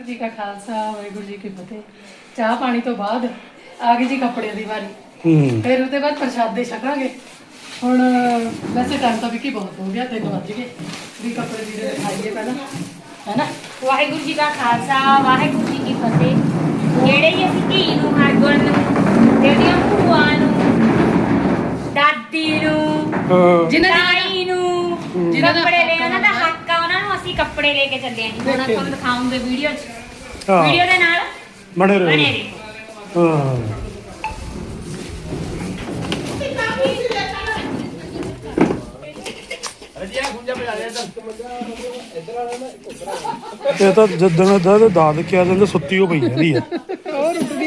ਵਾਹਿਗੁਰੂ ਜੀ ਕਾ ਖਾਲਸਾ ਵਾਹਿਗੁਰੂ ਜੀ ਕੀ ਫਤਿਹ। ਚਾਹ ਪਾਣੀ ਤੋਂ ਬਾਅਦ ਆ ਗਈ ਜੀ ਕੱਪੜਿਆਂ ਦੀ ਵਾਰੀ। ਹੂੰ। ਫਿਰ ਉਹਦੇ ਬਾਅਦ ਪ੍ਰਸ਼ਾਦੇ ਛਕਾਂਗੇ। ਹੁਣ ਵੈਸੇ ਟਾਈਮ ਤਾਂ ਵੀ ਬਹੁਤ ਹੋ ਗਿਆ 3 ਵੱਜ ਗਏ। ਵੀ ਕੱਪੜੇ ਵੀਰੇ ਦੇ ਖਾਈਏ ਪਹਿਲਾਂ ਹੈਨਾ? ਵਾਹਿਗੁਰੂ ਜੀ ਕਾ ਖਾਲਸਾ ਵਾਹਿਗੁਰੂ ਜੀ ਕੀ ਫਤਿਹ। ਜਿਹੜੇ ਵੀ ਅਸੀਂ ਧੀ ਨੂੰ ਹਰਗੁਣ ਨੂੰ ਜਿਹੜੀਆਂ ਭੂਆ ਨੂੰ ਦਾਦੀ ਨੂੰ ਹਾਂ। ਜਿਨ੍ਹਾਂ ਨੂੰ ਜਿਨ੍ਹਾਂ ਦਾ ਕੱਪੜੇ ਲੈ ਉਹਨਾਂ ਦਾ ਨੂੰ ਅਸੀਂ ਕੱਪੜੇ ਲੈ ਕੇ ਚੱਲੇ ਆਂ ਜੀ। ਹੁਣ ਤੁਹਾਨੂੰ ਦਿਖਾਉਂਗੇ ਵੀਡੀਓ 'ਚ। ਹਾਂ। ਵੀਡੀਓ ਦੇ ਨਾਲ ਬਣੇ ਬਣੇ ਰਹੋ। ਹਾਂ। ਇਹ ਤਾਂ ਜਦੋਂ ਦਾ ਦਾਦ ਕਿਆ ਜਾਂਦੇ ਸੁੱਤੀ ਹੋ ਪਈ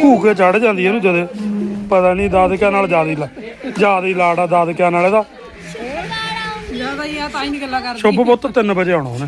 ਘੂ ਕੇ ਚੜ ਜਾਂਦੀ ਆ ਇਹਨੂੰ ਜਦੇ। ਪਤਾ ਨਹੀਂ ਦਾਦਕਿਆਂ ਨਾਲ ਜ਼ਿਆਦਾ ਲਾ ਜ਼ਿਆਦਾ ਹੀ ਲਾੜਾ ਦਾਦਕਿਆਂ ਨਾਲ ਇਹਦਾ। ਜ਼ਿਆਦਾ ਹੀ ਆ ਤਾਂ ਹੀ ਨਹੀਂ ਗੱਲਾਂ ਕਰਦੇ। ਸ਼ੁਭ ਪੁੱਤ 3 ਵਜੇ ਆਉਣਾ ਉਹਨੇ।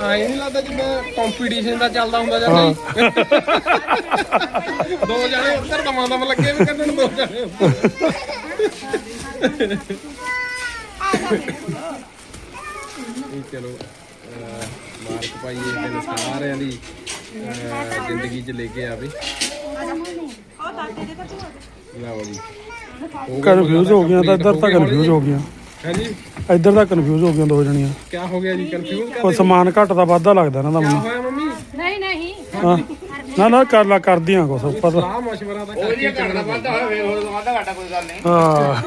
ਆਏ ਨਹੀਂ ਲੱਗਦਾ ਜਿੱਦਾਂ ਕੰਪੀਟੀਸ਼ਨ ਦਾ ਚੱਲਦਾ ਹੁੰਦਾ ਜਾਂ ਹਾਂ। ਦੋ ਜਣੇ ਉੱਧਰ ਦਮਾਂ ਦਮ ਲੱਗੇ ਵੀ ਕੱਢਣ ਦੋ ਜਣੇ ਇਹ ਚਲੋ ਮਾਰਕ ਭਾਈ ਇਹ ਦਿਨ ਸਾਰਿਆਂ ਦੀ ਜ਼ਿੰਦਗੀ 'ਚ ਲੈ ਕੇ ਆਵੇ। ਲਓ ਜੀ। ਕਨਫਿਊਜ਼ ਹੋ ਗਈਆਂ ਤਾਂ ਇੱਧਰ ਤਾਂ ਕਨਫਿਊਜ਼ ਹੋ ਗਈਆਂ। ਹਾਂਜੀ। ਇੱਧਰ ਤਾਂ ਕਨਫਿਊਜ਼ ਹੋ ਗਈਆਂ ਦੋ ਜਣੀਆਂ। ਕੀ ਹੋ ਗਿਆ ਜੀ? ਕਨਫਿਊਜ਼ ਕਰ ਕੋਈ ਸਮਾਨ ਘੱਟ ਦਾ ਵਾਧਾ ਲੱਗਦਾ ਇਹਨਾਂ ਦਾ ਕੀ ਮੈਨੂੰ ਹੋਇਆ ਮੰਮੀ? ਨਹੀਂ ਨਹੀਂ। ਹਾਂ। ਨਾ ਨਾ ਕਰ ਲਾ ਕਰਦੀਆਂ ਕੁਛ ਉੱਪਰ ਦਾ ਸਲਾਹ ਮਸ਼ਵਰਾ ਤਾਂ ਉਹ ਜੀ ਘੱਟ ਦਾ ਵਾਧਾ ਹੋਇਆ ਫਿਰ। ਹੋਰ ਵਾਧਾ ਘਾਟਾ ਕੋਈ ਗੱਲ ਨਹੀਂ। ਹਾਂ।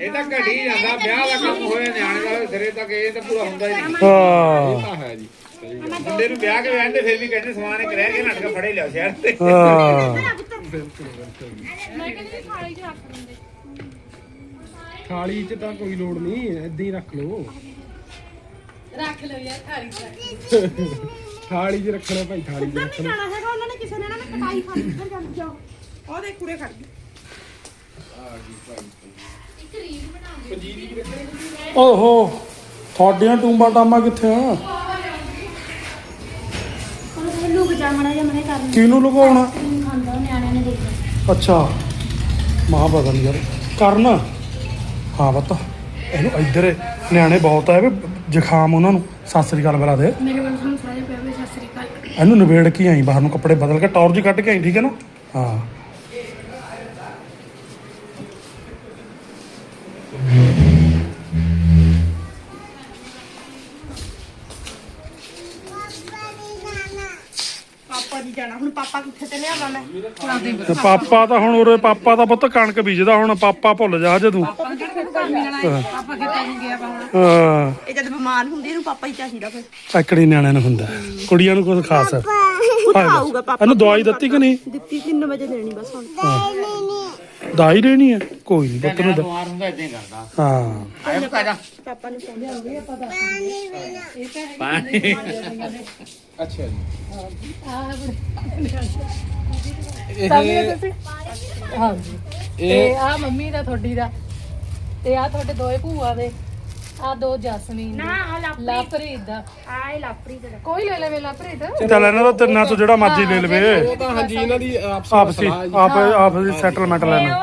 ਇਹ ਤਾਂ ਘਟੀ ਜਾਂਦਾ ਵਿਆਹ ਦਾ ਕੰਮ ਹੋਇਆ ਨਿਆਣੇ ਦਾ ਸਿਰੇ ਤੱਕ ਇਹ ਤਾਂ ਪੂਰਾ ਹੁੰਦਾ ਹੀ ਨਹੀਂ। ਹਾਂ। ਤਾਂ ਹੈ ਜੀ। ਮੁੰਡੇ ਨੂੰ ਵਿਆਹ ਕੇ ਵੈਂਦੇ ਫਿਰ ਵੀ ਕਹਿੰਦੇ ਸਮਾਨ ਇੱਕ ਰਹਿ ਗਿਆ ਨਾਟਕ ਫੜੇ ਲਿਓ ਸ਼ਹਿਰ ਤੇ। ਹਾਂ। ਥਾਲੀ 'ਚ ਤਾਂ ਕੋਈ ਲੋੜ ਨਹੀਂ ਏਦਾਂ ਹੀ ਰੱਖ ਲਓ। ਰੱਖ ਲਓ ਯਾਰ ਥਾਲੀ ਚ ਥਾਲੀ 'ਚ ਰੱਖਣਾ ਭਾਈ ਥਾਲੀ 'ਚ ਰੱਖਣਾ। ਜਾਣਾ ਹੈਗਾ ਉਹਨਾਂ ਨੇ ਕਿਸੇ ਨੇ ਨਾ ਕਟਾਈ ਫੜ ਕੇ ਜਾਂਦੀ ਜਾਓ ਉਹ ਦੇਖ ਕੁੜੇ ਖੜ ਗਈ ਓਹੋ ਤੁਹਾਡੀਆਂ ਟੂੰਬਾ ਟਾਮਾ ਕਿੱਥੇ ਆ? ਲੁਕ ਜਾ ਮੜਾ ਜਾ ਮਨੇ ਕਰ ਕਿਹਨੂੰ ਲੁਕਾਉਣਾ? ਖਾਂਦਾ ਨਿਆਣਿਆਂ ਨੇ ਦੇਖਿਆ। ਅੱਛਾ। ਮਾਂ ਬਦਲ ਯਾਰ। ਕਰਨ? ਹਾਂ ਬਤਾ ਇਹਨੂੰ ਇੱਧਰ ਨਿਆਣੇ ਬਹੁਤ ਆਏ ਵੀ। ਜ਼ੁਕਾਮ ਉਹਨਾਂ ਨੂੰ। ਸਤਿ ਸ੍ਰੀ ਅਕਾਲ ਬੁਲਾ ਦੇ। ਮੇਰੇ ਵੱਲ ਸਾਰੇ ਪਿਆ ਵੀ ਸਤਿ ਸ੍ਰੀ ਅਕਾਲ। ਇਹਨੂੰ ਨਿਬੇੜ ਕੇ ਆਈ ਬਾਹਰ ਨੂੰ ਕੱਪੜੇ ਬਦਲ ਕੇ। ਟੌਰ ਜੀ ਕੱਢ ਕੇ ਆਈ ਠੀਕ ਹੈ ਨਾ? ਹਾਂ। ਜਾਣਾ। ਹੁਣ ਪਾਪਾ ਕਿੱਥੇ ਤੇ ਲਿਆਵਾਂ ਮੈਂ? ਤੇ ਪਾਪਾ ਤਾਂ ਹੁਣ ਉਰੇ ਪਾਪਾ ਦਾ ਪੁੱਤ ਕਣਕ ਬੀਜਦਾ ਹੁਣ ਪਾਪਾ ਭੁੱਲ ਜਾ ਹਜੇ ਤੂੰ। ਆਪਾਂ ਕਿਹੜੇ ਕੰਮ ਜਾਣਾ ਹੈ? ਆਪਾਂ ਕਿਤੇ ਨਹੀਂ ਗਿਆ ਬਾਹਰ ਹਾਂ। ਇਹ ਜਦ ਬਿਮਾਰ ਹੁੰਦੀ ਇਹਨੂੰ ਪਾਪਾ ਹੀ ਚਾਹੀਦਾ ਫਿਰ। ਐਕੜੀ ਨਿਆਣਿਆਂ ਨੂੰ ਹੁੰਦਾ। ਕੁੜੀਆਂ ਨੂੰ ਕੁਝ ਖਾਸ ਹੈ। ਖਾਊਗਾ ਪਾਪਾ। ਇਹਨੂੰ ਦਵਾਈ ਦਿੱਤੀ ਕਿ ਨਹੀਂ? ਦਿੱਤੀ 3 ਵਜੇ ਦੇਣੀ ਬਸ ਹੁਣ। ਦਵਾਈ ਦੇਣੀ ਹੈ। ਕੋਈ ਨਹੀਂ ਪੁੱਤ ਨੂੰ ਦ- ਬਿਮਾਰ ਹੁੰਦਾ ਇਦਾਂ ਹੀ ਕਰਦਾ। ਹਾਂ। ਆਇਆ ਪਤਾ ਜਾ ਪਾਪਾ ਨੂੰ ਕਹਿੰਦੇ ਅੱਛਾ ਜੀ ਹਾਂਜੀ। ਤੇ ਆ ਮੰਮੀ ਦਾ ਤੁਹਾਡੀ ਦਾ। ਤੇ ਆ ਤੁਹਾਡੇ ਦੋਏ ਭੂਆ ਦੇ। ਆ ਦੋ ਜਸਮੀਨ ਨਾ ਲਾਪਰੀਤ ਦਾ। ਆਏ ਲਾਪਰੀ ਦਾ ਕੋਈ ਲੈ ਲਵੇ ਲਾਪਰੀਤ? ਚੱਲ ਇਹਨਾਂ ਦਾ ਤਿੰਨਾਂ ਤੋਂ ਜਿਹੜਾ ਮਰਜ਼ੀ ਲੈ ਲਵੇ। ਉਹ ਤਾਂ ਹਾਂਜੀ ਇਹਨਾਂ ਦੀ ਆਪਸੀ ਆਪਸੀ ਜੀ। ਆਪ ਆਪ ਦੀ ਸੈਟਲਮੈਂਟ ਤੇ ਲੈਣਾ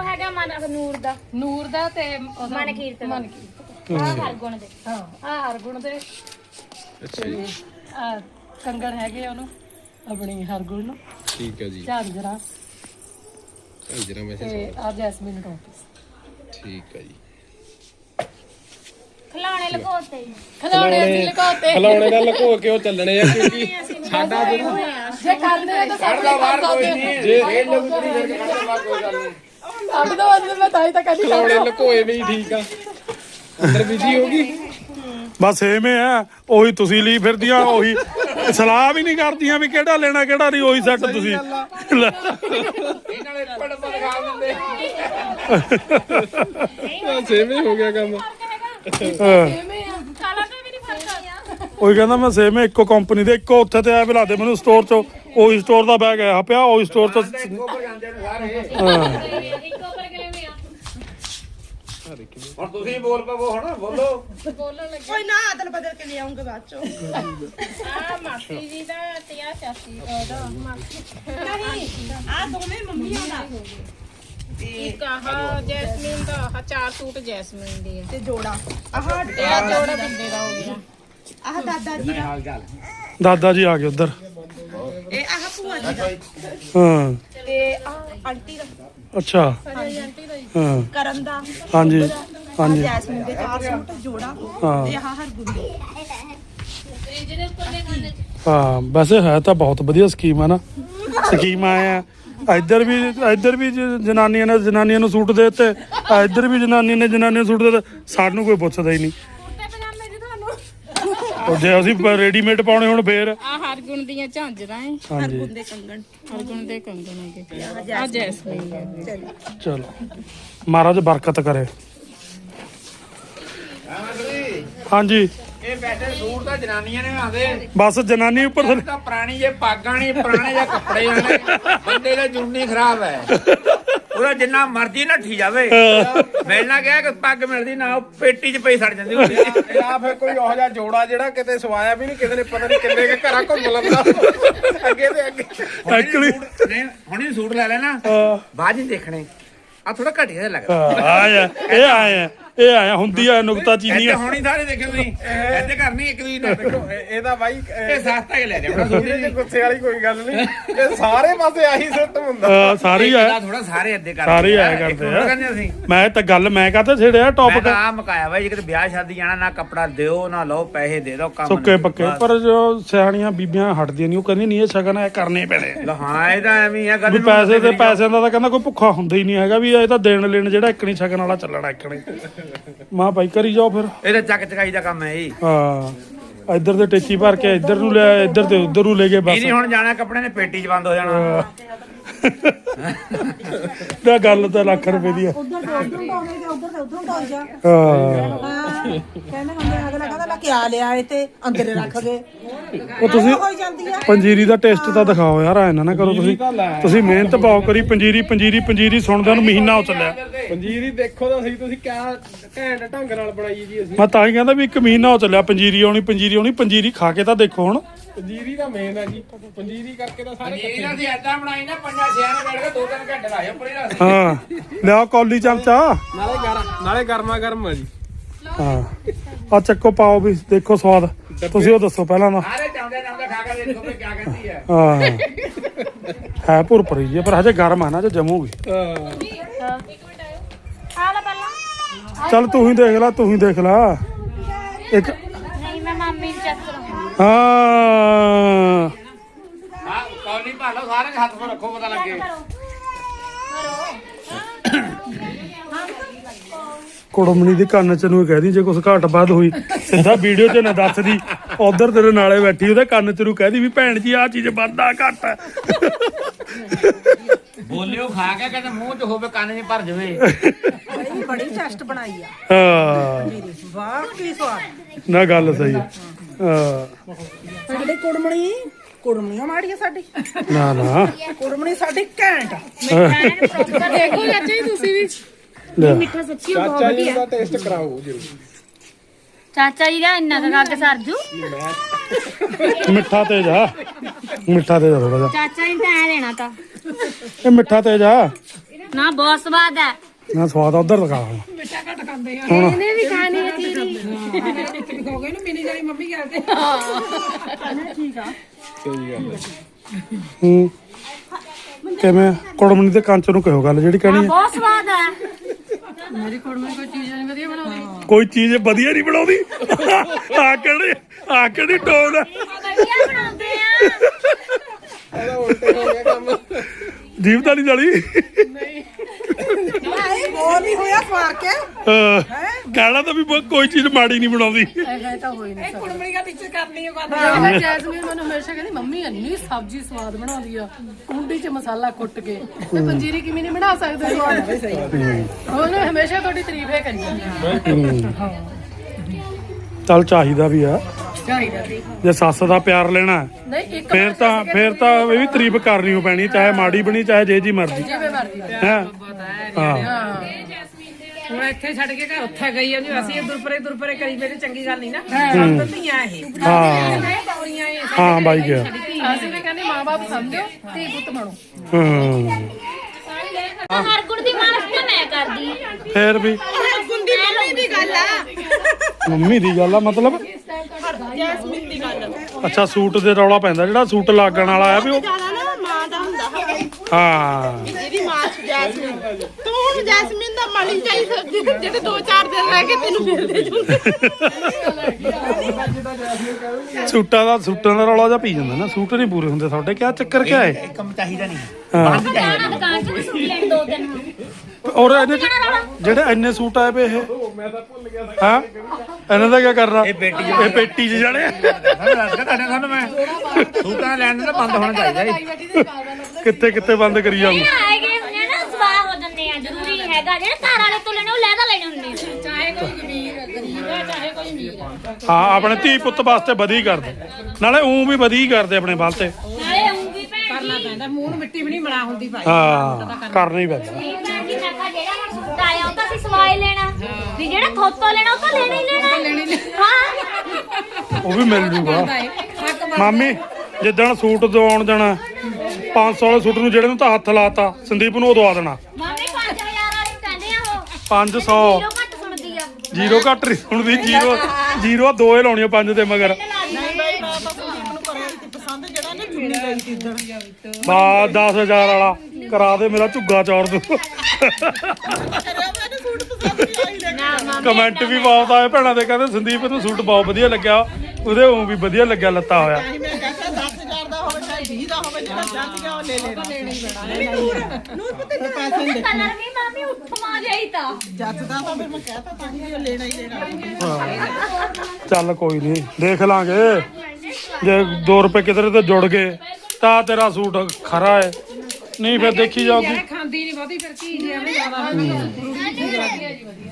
ਉਹ ਹੈਗਾ ਮਨ ਨੂਰ ਦਾ। ਨੂਰ ਦਾ ਤੇ ਉਹਦਾ ਮਨਕੀਰਤ ਦਾ। ਮਨਕੀਰਤ ਆ ਹਰਗੁਣ ਦੇ। ਹਾਂ। ਆ ਹਰਗੁਣ ਦੇ। ਅੱਛਾ ਜੀ। ਆ ਕੰਗਣ ਹੈਗੇ ਆ ਉਹਨੂੰ ਆਪਣੀ ਹਰਗੁਣ ਨੂੰ। ਠੀਕ ਹੈ ਜੀ। ਝਾਂਜਰਾ। ਜਰਾ ਵੈਸੇ ਤੇ ਆ ਜੈਸਮੀਨ ਟੋਪਸ ਠੀਕ ਹੈ ਜੀ। ਖਿਲਾਣੇ ਲਗੋਤੇ ਖਿਡੌਣੇ ਅਸੀਂ ਲਗਾਤੇ ਖਿਲਾਉਣੇ ਨਾਲ ਲੁਕੋ ਕੇ ਉਹ ਚੱਲਣੇ ਆ ਕਿਉਂਕਿ ਸਾਡਾ ਜਿਹੜਾ ਜੇ ਕਰਨੇ ਆ ਤਾਂ ਸਾਡੇ ਬਾਹਰ ਕੋਈ ਨਹੀਂ ਜੇ ਲੋਕ ਥੋੜੀ ਦੇਰ ਕੇ ਕੱਢ ਲਓ ਕੋਈ ਗੱਲ ਨਹੀਂ। ਮੈਂ ਤਾਂ ਹੀ ਤਾਂ ਕਹਿੰਦੀ ਖਲੋਣੇ ਲੁਕੋਏ ਨਹੀਂ ਠੀਕ ਆ। ਅੰਦਰ ਵਿਧੀ ਹੋਗੀ ਬਸ ਐਵੇਂ ਆ ਉਹੀ ਤੁਸੀਂ ਲਈ ਫਿਰਦੀਆਂ ਉਹੀ ਸਲਾਹ ਵੀ ਨਹੀਂ ਕਰਦੀਆਂ ਵੀ ਕਿਹੜਾ ਲੈਣਾ ਕਿਹੜਾ ਨਹੀਂ ਉਹੀ ਸੈੱਟ ਤੁਸੀਂ। ਲੈ। ਇਹਨਾਂ ਨੇ ਪੜ ਪੜ ਖਾ ਦਿੰਦੇ। ਸੇਵੇਂ ਹੋ ਗਿਆ ਕੰਮ। ਹਾਂ। ਕਾਲਾ ਤੇ ਵੀ ਨਹੀਂ ਫ਼ਰਕ ਉਹੀ ਕਹਿੰਦਾ ਮੈਂ ਸੇਮ ਇੱਕੋ ਕੰਪਨੀ ਦੇ ਇੱਕੋ ਉੱਥੇ ਤੇ ਆ ਬੁਲਾ ਦੇ ਮੈਨੂੰ ਸਟੋਰ ਚੋਂ। ਉਹੀ ਸਟੋਰ ਦਾ ਬੈਗ ਆਇਆ ਪਿਆ ਉਹੀ ਸਟੋਰ ਤੋਂ ਇੱਕੋ ਪਰ ਜਾਂਦੇ ਨੇ ਸਾਰੇ। ਹਾਂ। ਇੱਕੋ ਪਰ ਕਿਵੇਂ ਆ ਹੁਣ ਤੁਸੀਂ ਬੋਲ ਪਵੋ ਹੁਣ ਬੋਲੋ। ਕੋਈ ਨਾ ਆਦਲ ਬਦਲ ਕੇ ਲੈ ਆਉਂਗੇ ਬਾਅਦ ਚੋਂ। ਆ ਮਾਸੀ ਜੀ ਦਾ ਤੇ ਆ ਚਾਚੀ ਉਹਦਾ ਮਾਸੀ। ਨਹੀਂ ਆ ਦੋਵੇਂ ਮੰਮੀਆਂ ਦਾ ਇੱਕ ਆਹ ਜੈਸਮੀਨ ਦਾ ਆਹ ਚਾਰ ਸੂਟ ਜੈਸਮੀਨ ਦੇ ਆ। ਤੇ ਜੋੜਾ। ਆਹ ਤੇ ਆ ਜੋੜਾ ਬੰਦੇ ਦਾ ਹੋ ਗਿਆ। ਆਹ ਦਾਦਾ ਜੀ ਦਾ। ਦਾਦਾ ਜੀ ਆ ਗਏ ਉਧਰ। ਇਹ ਆਹ ਭੂਆ ਜੀ ਦਾ। ਹਾਂ। ਤੇ ਆਹ ਆਂਟੀ ਦਾ। ਅੱਛਾ। ਹਾਂ। ਕਰਨ ਦਾ। ਹਾਂਜੀ। ਹਾਂਜੀ। ਜੈਸਮੀਨ ਦੇ ਚਾਰ ਸੂਟ ਜੋੜਾ ਹਾਂ। ਤੇ ਆਹ ਵੈਸੇ ਹੈ ਤਾਂ ਬਹੁਤ ਵਧੀਆ ਸਕੀਮ ਹੈ ਨਾ। ਸਕੀਮ ਆਇਆ ਇੱਧਰ ਵੀ ਇੱਧਰ ਵੀ ਜਨਾਨੀਆਂ ਨੇ ਜਨਾਨੀਆਂ ਨੂੰ ਸੂਟ ਦੇ ਦਿੱਤੇ। ਇੱਧਰ ਵੀ ਜਨਾਨੀਆਂ ਨੇ ਜਨਾਨੀਆਂ ਨੂੰ ਸੂਟ ਦੇ ਦਿੱਤੇ। ਸਾਨੂੰ ਕੋਈ ਪੁੱਛਦਾ ਹੀ ਨਹੀਂ। ਉਹ ਜੇ ਅਸੀਂ ਰੈਡੀਮੇਡ ਪਾਉਣੇ ਹੁਣ ਫੇਰ। ਆ ਹਰਗੁਣ ਦੀਆਂ ਝਾਂਜਰਾਂ ਏ। ਹਾਂਜੀ। ਦੇ ਕੰਗਣ। ਹਰਗੁਣ ਦੇ ਕੰਗਣ ਹੈਗੇ। ਆ ਜੈਸਮੀਨ ਦੇ ਚਲੋ। ਮਹਾਰਾਜ ਬਰਕਤ ਕਰੇ। ਹਾਂਜੀ। ਇਹ ਬੈਠੇ ਸੂਟ ਤਾਂ ਜਨਾਨੀਆਂ ਨੇ ਆਂਦੇ। ਬਸ ਜਨਾਨੀ ਉੱਪਰ ਤਾਂ ਪੁਰਾਣੀ ਜੇ ਪਾਗਾਂ ਨਹੀਂ ਪੁਰਾਣੇ ਜਾਂ ਕੱਪੜੇ ਆਣੇ ਬੰਦੇ ਦੇ ਜੁੰਨੀ ਖਰਾਬ ਹੈ। ਉਹਦਾ ਜਿੰਨਾ ਮਰਜ਼ੀ ਨੱਠੀ ਜਾਵੇ। ਮਿਲਣਾ ਕਿਹਾ ਕਿ ਪੱਗ ਮਿਲਦੀ ਨਾ ਉਹ ਪੇਟੀ 'ਚ ਪਈ ਸੜ ਜਾਂਦੀ ਹੁੰਦੀ ਆ। ਫਿਰ ਕੋਈ ਉਹੋ ਜਿਹਾ ਜੋੜਾ ਜਿਹੜਾ ਕਿਤੇ ਸਵਾਇਆ ਵੀ ਨਹੀਂ ਕਿਸੇ ਨੇ ਪਤਾ ਨਹੀਂ ਕਿੰਨੇ ਕੇ ਘਰਾਂ ਘੁੰਮ ਲੰਦਾ। ਅੱਗੇ ਤੇ ਅੱਗੇ। ਹੁਣੀ Actually- ਸੂਟ- ਨਹੀਂ ਹੁਣੀ ਸੂਟ ਲੈ ਲੈਣਾ। ਬਾਅਦ ਹੀ ਦੇਖਣੇ। ਆ ਥੋੜਾ ਘਟੀਆ ਲੱਗਦਾ। ਆਇਆ। ਇਹ ਆਇਆ। ਇਹ ਆਇਆ ਹੁੰਦੀ ਆ ਨੁਕਤਾ ਚੀਨੀ ਇੱਥੇ ਆ ਹੁਣੀ ਸਾਰੇ ਦੇਖਿਓ ਤੁਸੀਂ। ਇੱਥੇ ਘਰ ਨਹੀਂ ਇੱਕ ਦੂਜੀ ਨਾਲ ਦੇਖੋ ਇਹ- ਇਹਦਾ ਬਾਈ ਇਹ ਸਸਤਾ ਹੀ ਲੈ ਜਾਣਾ ਸੂਟ ਥੋੜੀ ਜਿਹੀ ਗੁੱਸੇ ਵਾਲੀ ਕੋਈ ਗੱਲ ਨਹੀਂ। ਇਹ ਸਾਰੇ ਪਾਸੇ ਆਹੀ ਸਿਸਟਮ ਹੁੰਦਾ। ਹਾਂ, ਸਾਰੇ ਹੀ ਆਇਆ ਥੋੜਾ ਸਾਰੇ ਅੱਧੇ ਕਰਦੇ ਸਾਰੇ ਹੀ ਆ। ਆਇਆ ਇੱਕ ਕਰਦੇ ਆ। ਕਹਿੰਦੇ ਅਸੀਂ। ਮੈਂ ਤਾਂ ਗੱਲ ਮੈਂ ਕਹਤਾ ਛੇੜਿਆ ਮੈਂ ਟੌਪਿਕ ਤਾਂ? ਆ ਮਕਾਇਆ ਬਾਈ ਜੇ ਕਿਤੇ ਵਿਆਹ ਸ਼ਾਦੀ ਜਾਣਾ ਨਾ ਕੱਪੜਾ ਦਿਓ ਨਾ ਲਓ ਪੈਸੇ ਦੇ ਦਿਓ ਕੰਮ ਸੁੱਕੇ ਨਹੀਂ। ਪੱਕੇ। ਬਸ। ਪਰ ਜੋ ਸਿਆਣੀਆਂ ਬੀਬੀਆਂ ਹਟਦੀਆਂ ਨਹੀਂ ਉਹ ਕਹਿੰਦੀ ਨਹੀਂ ਇਹ ਸ਼ਗਨ ਹੈ ਕਰਨੇ ਪੈਣੇ। ਲਓ, ਹਾਂ ਇਹ ਤਾਂ ਐਵੇਂ ਹੀ ਆ ਵੀ ਕਦੇ ਪੈਸੇ ਤੇ ਪੈਸਿਆਂ ਦਾ ਤਾਂ ਕਹਿੰਦਾ ਕੋਈ ਭੁੱਖਾ ਹੁੰਦਾ ਹੀ ਨਹੀਂ ਹੈਗਾ ਵੀ ਇਹ ਤਾਂ ਦੇਣ ਲੈਣ ਜਿਹੜਾ ਇੱਕ ਨਹੀਂ ਸ਼ਗਨ ਵਾਲਾ ਚੱਲਣਾ ਇੱਕ ਨਹੀਂ। ਮਾਂ ਭਾਈ ਕਰੀ ਜਾਓ ਫਿਰ। ਇਹ ਤਾਂ ਚੱਕ ਚਕਾਈ ਦਾ ਕੰਮ ਹੈ ਜੀ। ਹਾਂ। ਇੱਧਰ ਦੇ ਟੇਚੀ ਭਰ ਕੇ ਇੱਧਰ ਨੂੰ ਲਿਆ ਇੱਧਰ ਤੇ ਉੱਧਰ ਨੂੰ ਲੈ ਇਹ ਬਸ। ਨਹੀਂ ਹੁਣ ਜਾਣਾ ਕੱਪੜੇ ਨੇ ਪੇਟੀ 'ਚ ਬੰਦ ਹੋ ਜਾਣਾ। ਤਾਂ ਗੱਲ ਤਾਂ ਲੱਖ ਰੁਪਏ ਦੀ ਆ। ਉਧਰ ਤੋਂ ਉਧਰ ਤੇ ਉਧਰ ਤੋਂ ਉਧਰ ਜਾ ਹਾਂ। ਹਾਂ ਕਹਿੰਦੇ ਹੁੰਦੇ ਅਗਲਾ ਕਹਿੰਦਾ ਲੈ ਕੇ ਆ ਲਿਆ ਇਹ ਤੇ ਅੰਦਰ ਰੱਖ ਗਏ ਉਹ ਤੁਸੀਂ ਹੋਈ ਜਾਂਦੀ ਆ? ਪੰਜੀਰੀ ਦਾ ਟੇਸਟ ਤਾਂ ਦਿਖਾਓ ਯਾਰ ਐ ਨਾ ਨਾ ਕਰੋ ਤੁਸੀਂ। ਤੁਸੀਂ ਮਿਹਨਤ ਪਾਓ ਕਰੀ ਪੰਜੀਰੀ ਪੰਜੀਰੀ ਪੰਜੀਰੀ ਸੁਣਦਿਆਂ ਨੂੰ ਮਹੀਨਾ ਹੋ ਚੱਲਿਆ। ਪੰਜੀਰੀ ਦੇਖੋ ਤਾਂ ਸਹੀ ਤੁਸੀਂ ਕਿਆ ਘੈਂਟ ਢੰਗ ਨਾਲ ਬਣਾਈ ਜੀ ਅਸੀਂ। ਮੈਂ ਤਾਂ ਹੀ ਕਹਿੰਦਾ ਵੀ ਇੱਕ ਮਹੀਨਾ ਹੋ ਚੱਲਿਆ ਪੰਜੀਰੀ ਆਉਣੀ ਪੰਜੀਰੀ ਆਉਣੀ ਪੰਜੀਰੀ ਖਾ ਕੇ ਤਾਂ ਦੇਖੋ ਹੁਣ। ਪੰਜੀਰੀ ਦਾ ਮੇਨ ਹੈ ਜੀ। ਪੰਜੀਰੀ ਕਰਕੇ ਤਾਂ ਸਾਰੇ ਇਹ ਨਾ। ਸੀ ਐਦਾਂ ਬਣਾਈ ਨਾ ਪੰਜਾਂ ਛਿਆਂ ਨੇ ਬੈਠ ਕੇ ਦੋ ਤਿੰਨ ਘੰਟੇ ਲਾਏ ਉੱਪਰ ਹੀ ਹਾਂ। ਲਿਆਓ ਕੌਲੀ ਚਮਚਾ। ਨਾਲੇ ਗਰਮ ਨਾਲੇ ਗਰਮਾ ਗਰਮ ਆ ਜੀ। ਹਾਂ। ਆ ਚੱਕੋ ਪਾਓ ਵੀ ਦੇਖੋ ਸਵਾਦ। ਤੁਸੀਂ ਉਹ ਦੱਸੋ ਪਹਿਲਾਂ ਦਾ। ਸਾਰੇ ਚਾਉਂਦੇ ਚਾਉਂਦੇ ਖਾ ਕੇ ਦੇਖੋ ਵੀ ਕੀ ਕਹਿੰਦੀ ਹੈ। ਹਾਂ ਹੈ ਭੁਰਪਰੀ ਜੀ ਪਰ ਹਜੇ ਗਰਮ ਆ ਨਾ ਜੇ ਜਮੂਗੀ। ਹਾਂ। ਆ ਲੈ ਪਹਿਲਾਂ ਚੱਲ ਤੂੰ ਹੀ ਦੇਖ ਲੈ ਤੂੰ ਹੀ ਦੇਖ ਲੈ। ਇੱਕ ਹਾਂ। ਹਾਂ ਕੌਲੀ ਪਾ ਲਓ ਸਾਰੇ ਹੱਥ 'ਤੇ ਰੱਖੋ ਪਤਾ ਲੱਗੇ। ਕੁੜਮਣੀ ਦੀ ਕੰਨ ਚ ਨੂੰ ਕਹਿ ਦੀ ਜੇ ਕੁਛ ਘਾਟ ਬਾਦ ਹੋਈ ਸਿੱਧਾ ਵੀਡੀਓ 'ਚ ਨਾ ਦੱਸਦੀ ਉਧਰ ਤੇਰੇ ਨਾਲੇ ਬੈਠੀ ਉਹਦੇ ਕੰਨ ਚ ਨੂੰ ਕਹਿਦੀ ਵੀ ਭੈਣ ਜੀ ਆ ਚੀਜ਼ ਵੱਧਦਾ ਘੱਟ ਬੋਲਿਓ ਖਾ ਕੇ ਕਹਿੰਦੇ ਮੂੰਹ 'ਚ ਹੋਵੇ ਕੰਨ 'ਚ ਭਰ ਜਾਵੇ। ਬੜੀ ਬੜੀ ਟੈਸਟ ਬਣਾਈ ਆ। ਹਾਂ। ਵਾਹ ਕੀ ਸਵਾਦ। ਨਾ ਗੱਲ ਸਹੀ। ਹਾਂ ਸਾਡੀ ਕੁੜਮਣੀ ਕੁੜਮਣੀਆਂ ਮਾੜੀਆਂ ਸਾਡੀ। ਨਾ ਨਾ। ਕੁੜਮਣੀ ਸਾਡੀ ਘੈਂਟ ਦੇਖੋ ਚਾਚਾ ਜੀ ਤੁਸੀਂ ਵੀ। ਲੈ। ਮਿੱਠਾ ਸੱਚੀ ਬਹੁਤ ਚਾਚਾ ਜੀ ਵਧੀਆ। ਦਾ ਟੇਸਟ ਕਰਾਓ ਜਰੂਰ। ਚਾਚਾ ਜੀ ਦਾ ਇੰਨਾ ਕੁ ਕੱਗ ਸਰਜੂ। ਮਿੱਠਾ ਤੇਜ ਆ। ਮਿੱਠਾ ਤੇਜ ਥੋੜਾ ਜਿਹਾ। ਚਾਚਾ ਜੀ ਤਾਂ ਐ ਦੇਣਾ ਤਾਂ। ਇਹ ਮਿੱਠਾ ਤੇਜ ਆ। ਨਾ ਬਹੁਤ ਸਵਾਦ ਹੈ ਨਾ ਸਵਾਦ ਉਧਰ ਲਗਾ ਹੁਣ ਇਹਨੇ ਵੀ ਖਾਣੀ ਹੈ ਚੀਰੀ। ਹੋ ਗਏ ਨਾ ਮਿਨੀ ਜਾਨੀ ਮੰਮੀ ਕਹਿੰਦੇ ਸਹੀ ਗੱਲ ਹੈ। ਹੂੰ। ਕਿਵੇਂ? ਕੁੜਮਣੀ ਦੇ ਕੰਚ ਨੂੰ ਕਹੋ ਗੱਲ ਜਿਹੜੀ ਕਹਿਣੀ ਹੈ? ਬਹੁਤ ਸਵਾਦ ਹੈ। ਮੇਰੀ ਕੁੜਮਣੀ ਕੋਈ ਚੀਜ਼ ਨਹੀਂ ਵਧੀਆ ਬਣਾਉਂਦੀ। ਕੋਈ ਚੀਜ਼ ਵਧੀਆ ਨਹੀਂ ਬਣਾਉਂਦੀ? ਆ ਕਿਹੜੀ ਆ ਕਿਹੜੀ ਟੋਨ ਵਧੀਆ ਬਣਾਉਂਦੇ ਆ। ਇਹਦਾ ਉਲਟੇ ਹੋ ਗਿਆ ਕੰਮ। ਜੀਵ ਤਾਂ ਨਹੀਂ। ਜਲੀ ਉਹ ਨਹੀਂ ਹੋਇਆ ਫਾਰ ਕੇ। ਕਹਿਣਾ ਤਾਂ ਵੀ ਕੋਈ ਚੀਜ਼ ਮਾੜੀ ਨਹੀਂ ਬਣਾਉਂਦੀ। ਇਹ ਤਾਂ ਹੋਈ ਨਹੀਂ ਸਕਦਾ। ਕੁੜਮਣੀਆਂ ਵਿੱਚ ਕਰਨੀ ਹੈ ਬਾਤ ਹਾਂ ਜੈਸਮੀਨ ਮੈਨੂੰ ਹਮੇਸ਼ਾ ਕਹਿੰਦੀ ਮੰਮੀ ਇੰਨੀ ਸਬਜ਼ੀ ਸਵਾਦ ਬਣਾਉਂਦੀ ਆ। ਕੁੰਡੀ 'ਚ ਮਸਾਲਾ ਕੁੱਟ ਕੇ ਤੇ ਪੰਜੀਰੀ ਕਿਵੇਂ ਨਹੀਂ ਬਣਾ ਸਕਦੇ? ਸਵਾਦ ਉਹਨੇ ਹਮੇਸ਼ਾ ਤੁਹਾਡੀ ਤਾਰੀਫ ਹੀ ਕਰੀ ਚੱਲ ਚਾਹੀਦਾ ਵੀ ਆ। ਚਾਹੀਦਾ ਸੀ ਜੇ ਸੱਸ ਦਾ ਪਿਆਰ ਲੈਣਾ ਹੈ, ਨਹੀਂ ਇੱਕ ਫੇਰ ਤਾਂ ਫੇਰ ਤਾਂ ਇਹ ਵੀ ਤਾਰੀਫ ਕਰਨੀ ਓ ਪੈਣੀ ਚਾਹੇ ਮਾੜੀ ਬਣੀ ਚਾਹੇ ਜੇ ਜੀ ਮਰਜ਼ੀ। ਜਿਵੇਂ ਮਰਜ਼ੀ। ਆ। ਹੈ। ਹਾਂ। ਹੁਣ ਇੱਥੇ ਛੱਡ ਕੇ ਘਰ ਉੱਥੇ ਗਈ ਆ ਜੀ ਅਸੀਂ ਦੁਰਪਰੇ ਦੁਰਪਰੇ ਕਰੀ ਮੇਰੇ ਚੰਗੀ ਗੱਲ ਨਹੀਂ ਨਾ। ਸਭ ਤੋਂ ਧੀਆਂ ਇਹ। ਹਾਂ। ਹਾਂ ਬਾਈ ਗਿਆ। ਅਸੀਂ ਵੀ ਕਹਿੰਦੇ ਮਾਂ-ਬਾਪ ਸਮਝੋ ਧੀ ਪੁੱਤ ਬਣੋ। ਹਾਂ। ਹਰ ਗੁਣ ਦੀ ਮਾਲਕ ਤਾਂ ਮੈਂ ਕਰਦੀ। ਹਾਂ ਫੇਰ ਵੀ। ਗੁੰਦੀ ਮੰਮੀ ਦੀ ਗੱਲ ਆ। ਮੰਮੀ ਦੀ ਗੱਲ ਆ ਮਤਲਬ? ਜੈਸਮੀਨ ਦੀ ਗੱਲ ਅੱਛਾ ਸੂਟ ਦੇ ਰੌਲਾ ਪੈਂਦਾ ਜਿਹੜਾ ਸੂਟ ਲੱਗਣ ਵਾਲਾ ਆ ਵੀ ਉਹ ਜ਼ਿਆਦਾ ਨਾ ਮਾਂ ਦਾ ਹੁੰਦਾ ਹਾਂ। ਜਿਹਦੀ ਮਾਂ ਚ ਜੈਸਮੀਨ। ਤੂੰ ਹੁਣ ਜੈਸਮੀਨ ਦਾ ਮਲੀ ਚਾਹੀ ਸਬਜ਼ੀ ਜਿਹੜੇ ਦੋ ਚਾਰ ਦਿਨ ਰਹਿ ਕੇ ਤੈਨੂੰ ਮਿਲ ਦੇ ਸੂਟਾਂ ਦਾ ਸੂਟਾਂ ਦਾ ਰੌਲਾ ਜਿਹਾ ਪੀ ਜਾਂਦਾ ਨਾ। ਸੂਟ ਨਹੀਂ ਪੂਰੇ ਹੁੰਦੇ ਤੁਹਾਡੇ ਕਿਆ ਚੱਕਰ ਕਿਆ ਹੈ? ਇਹ ਕੰਮ ਚਾਹੀਦਾ ਨਹੀਂ। ਹਾਂ। ਜਾਣਾ ਦੁਕਾਨ 'ਚ ਵੀ ਸੂਟ ਲੈਣ ਦੋ ਦਿਨ ਹੁਣ ਔਰ ਇਹਦੇ ਚ ਜਿਹੜੇ ਇੰਨੇ ਸੂਟ ਆਏ ਪਏ ਇਹ? ਹਾਂ? ਇਹਨਾਂ ਦਾ ਕੀ ਕਰਨਾ ਇਹ ਪੇਟੀ ਇਹ ਪੇਟੀ 'ਚ ਜਾਣੇ ਤੁਹਾਨੂੰ ਦੱਸ ਕੇ ਤੁਹਾਡੇ ਤੁਹਾਨੂੰ ਮੈਂ। ਸੂਟਾਂ ਲੈਣ ਦਾ ਬੰਦ ਹੋਣਾ ਚਾਹੀਦਾ ਜੀ। ਕਿੱਥੇ ਕਿੱਥੇ ਬੰਦ ਕਰੀ ਇਹ ਹੁੰਦੇ ਆ ਨਾ ਸਵਾਹ ਹੋ ਜਾਂਦੇ ਆ। ਜ਼ਰੂਰੀ ਹੈਗਾ। ਜਿਹੜੇ ਘਰ ਵਾਲੇ ਤੋਂ ਲੈਣੇ ਉਹ ਲੈਦਾ ਲੈਣੇ ਹੁੰਦੇ ਆ। ਚਾਹੇ ਕੋਈ ਗਰੀਬ ਗਰੀਬ ਹੈ ਚਾਹੇ ਕੋਈ ਅਮੀਰ ਹੈ ਹਾਂ ਆਪਣੇ ਧੀ ਪੁੱਤ ਵਾਸਤੇ ਵਧੀ ਕਰਦੇ। ਨਾਲੇ ਉਂ ਵੀ ਵਧੀ ਕਰਦੇ ਆਪਣੇ ਵੱਲ ਤੇ। ਨਾਲੇ ਉਹ ਵੀ ਭੈਣ ਕਰਨਾ ਪੈਂਦਾ ਮੂੰਹ ਨੂੰ ਮਿੱਟੀ ਵੀ ਨਹੀਂ ਬਣਾ ਹੁੰਦੀ ਭਾਈ। ਹਾਂ ਕਰਨਾ ਹੀ ਪੈਂਦਾ। ਜੀ ਭੈਣ ਜੀ ਮੈਂ ਕਿਹਾ ਜਿਹੜਾ ਹੁਣ ਸੂਟ ਆਇਆ ਉਹ ਤਾਂ ਅਸੀਂ ਸਵਾਏ ਲੈਣਾ। ਵੀ ਜਿਹੜਾ ਥੋਤੋਂ ਲੈਣਾ ਉਹ ਤਾਂ ਲੈਣਾ ਹੀ ਲੈਣਾ। ਹਾਂ ਉਹ ਵੀ ਮਿਲ ਜੂਗਾ। ਮਾਮੀ ਜਿੱਦਣ ਸੂਟ ਦਵਾਉਣ ਜਾਣਾ 500 ਵਾਲੇ ਸੂਟ ਨੂੰ ਜਿਹੜੇ ਨੂੰ ਤਾਂ ਹੱਥ ਲਾਤਾ ਸੰਦੀਪ ਨੂੰ ਉਹ ਦਵਾ ਦੇਣਾ। ਮਾਮੇ 5000 ਵਾਲੀ ਨੂੰ ਕਹਿੰਦੇ ਆ ਉਹ। 500 ਜ਼ੀਰੋ ਘੱਟ ਸੁਣਦੀ ਆ। ਜੀਰੋ ਘੱਟ ਨਹੀਂ ਸੁਣਦੀ ਜੀਰੋ ਜੀਰੋ ਦੋ ਹੀ ਲਾਉਣੀਆਂ ਪੰਜ ਦੇ ਮਗਰ ਪਸੰਦ ਜਿਹੜਾ ਨਾ ਚੁੰਨੀ ਗਈ ਸੀ ਇਧਰ ਬਾ 10000 ਵਾਲਾ ਕਰਾ ਦੇ ਮੇਰਾ ਝੁੱਗਾ ਚੌੜ ਦੂ। ਕਮੈਂਟ ਵੀ ਬਹੁਤ ਆਏ ਭੈਣਾਂ ਦੇ ਕਹਿੰਦੇ ਸੰਦੀਪ ਨੂੰ ਸੂਟ ਬਹੁਤ ਵਧੀਆ ਲੱਗਿਆ। ਉਹਦੇ ਉਹ ਵੀ ਵਧੀਆ ਲੱਗਿਆ ਲੱਤਾ ਹੋਇਆ। ਮੈਂ ਕਹਿੰਦਾ 10000 ਦਾ ਹੋਵੇ ਚਾਹੇ 20 ਦਾ ਹੋਵੇ ਜਿਹੜਾ ਜੱਜ ਗਿਆ ਉਹ ਲੈ ਲੈਣਾ ਲੈਣਾ ਹੀ। ਪੈਣਾ ਨੂਰ ਨੂਰ ਪਤਾ ਨਹੀਂ ਪੈਸੇ ਨਹੀਂ ਕਲਰ ਵੀ ਮਾਮੀ ਉੱਠਵਾ ਜਾਈ ਤਾਂ ਜੱਜ ਦਾ ਤਾਂ ਫਿਰ ਮੈਂ ਕਹਿਤਾ ਤਾਂ ਕਿ ਉਹ ਲੈਣਾ ਹੀ ਲੈਣਾ ਚੱਲ ਕੋਈ ਨਹੀਂ ਦੇਖ ਲਾਂਗੇ। ਜੇ 2 ਰੁਪਏ ਕਿਧਰੇ ਤੇ ਜੁੜ ਗਏ। ਤਾਂ ਤੇਰਾ ਸੂਟ ਖਰਾ ਹੈ। ਨਹੀਂ ਫਿਰ ਦੇਖੀ ਜਾਊਗੀ। ਖਾਂਦੀ ਨਹੀਂ ਬਹੁਤੀ ਫਿਰ ਕੀ ਜੇ ਐਵੇਂ ਜ਼ਿਆਦਾ